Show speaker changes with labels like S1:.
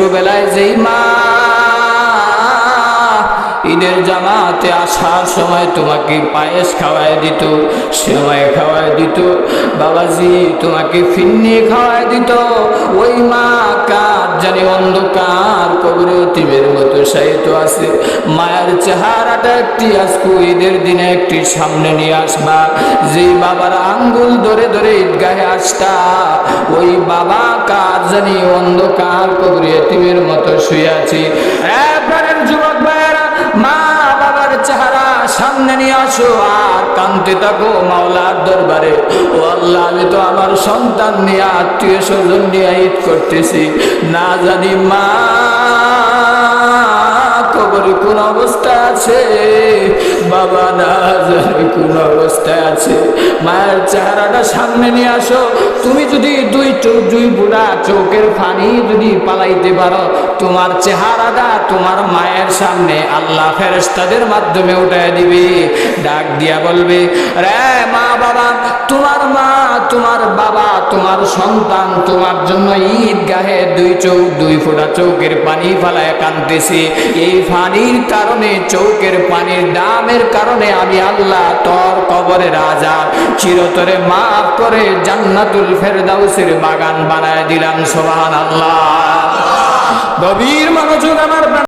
S1: ছোটবেলায় যেই মা ঈদের জামাতে আসার সময় তোমাকে পায়েস খাওয়ায় দিত, সেমাই খাওয়ায় দিত, বাবাজি তোমাকে ফিন্নি খাওয়ায় দিত। ওই মা কার জানি অন্ধকার কবরে অতিমের মতো সাহিত্য আছে। মায়ের চেহারাটা একটি, আজকু ঈদের দিনে একটি সামনে নিয়ে আসবা। যেই বাবার আঙ্গুল ধরে ধরে ঈদগাহে আসতা, ওই বাবা জানি অন্ধকার কবরে এতিমের মতো শুয়ে আছি। যুবক ভাইয়েরা মা বাবার চেহারা সামনে নিয়ে আসো আর কান্তে থাকো মাওলার দরবারে। ও আল্লাহ, আমি তো আমার সন্তান নিয়ে আত্মীয় স্বজন নিয়ে ঈদ করতেছি। না জানি মা আছে। বাবা কোন আছে, মায়ের চেহারাটা সামনে নিয়ে আসো। তুমি যদি দুই চোখ, দুই বুড়া চোখের পানি যদি পালাইতে পারো, তোমার চেহারাটা তোমার মায়ের সামনে আল্লাহ ফেরেস্তাদের মাধ্যমে উঠায় দিবে। ডাক দিয়া বলবে, রে মা বাবা, তোমার মা তোমার বাবা, তোমার সন্তান, তোমার জন্য ঈদগাহে দুই চোখ, দুই ফোঁটা চৌকের পানি ফালায় কানতেছে এই পানির কারণে, চৌকের পানির দামের কারণে আমি আল্লাহ তোর কবরে রাজা চিরতরে মাফ করে জান্নাতুল ফেরদাউসের বাগান বানায় দিলাম সোহান আল্লাহ গভীর মনোযোগ আমার